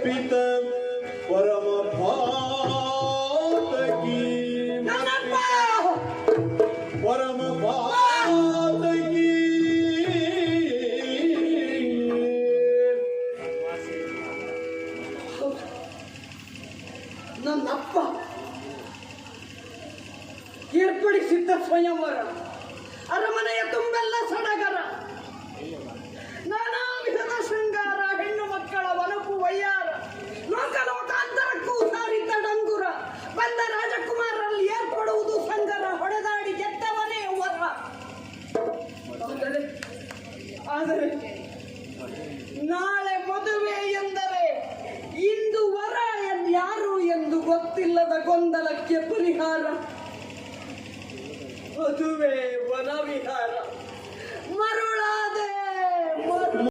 ಕಲ್ಪಿತ ಪರಮ ಭಾತಗಿ ಪರಮ ಭಾತಗಿ ನನ್ನಪ್ಪ! ಏರ್ಪಡಿಸಿದ್ದ ಸ್ವಯಂವರ. ಅರಮನೆಯ ತುಂಬೆಲ್ಲ ಸಡ ಆದರೆ ನಾಳೆ ಮದುವೆ ಎಂದರೆ ಇಂದು ವರ ಯಾರು ಎಂದು ಗೊತ್ತಿಲ್ಲದ ಗೊಂದಲಕ್ಕೆ ಪರಿಹಾರ. ಮದುವೆ ವನವಿಹಾರ